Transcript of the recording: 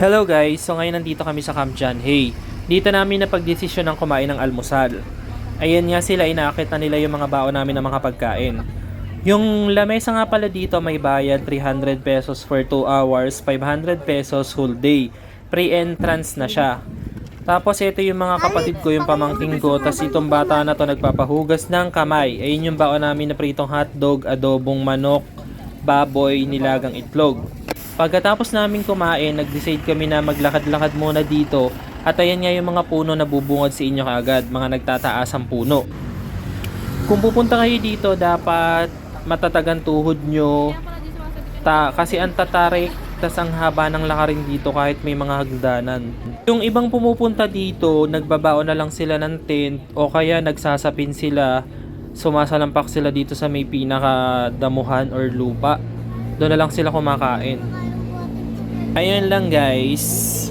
Hello guys, so ngayon nandito kami sa Camp John Hay. Dito namin napagdesisyon ng kumain ng almusal. Ayan nga sila, inaakit na nila yung mga baon namin ng mga pagkain. Yung lamesa nga pala dito may bayad 300 pesos for 2 hours, 500 pesos whole day. Pre-entrance na siya. Tapos ito yung mga kapatid ko, yung pamangking ko, tas itong bata na to nagpapahugas ng kamay. Ayun yung baon namin na pritong hotdog, adobong manok, baboy, nilagang itlog. Pagkatapos namin kumain, nag-decide kami na maglakad-lakad muna dito at ayan nga yung mga puno na bubungad sa inyo kaagad, mga nagtataasang puno. Kung pupunta kayo dito, dapat matatagan tuhod nyo ta kasi ang tatarik tas ang haba ng lakarin dito kahit may mga hagdanan. Yung ibang pumupunta dito, nagbabaon na lang sila ng tent o kaya nagsasapin sila, sumasalampak sila dito sa may pinakadamuhan or lupa. Doon na lang sila kumakain. Ayun lang guys.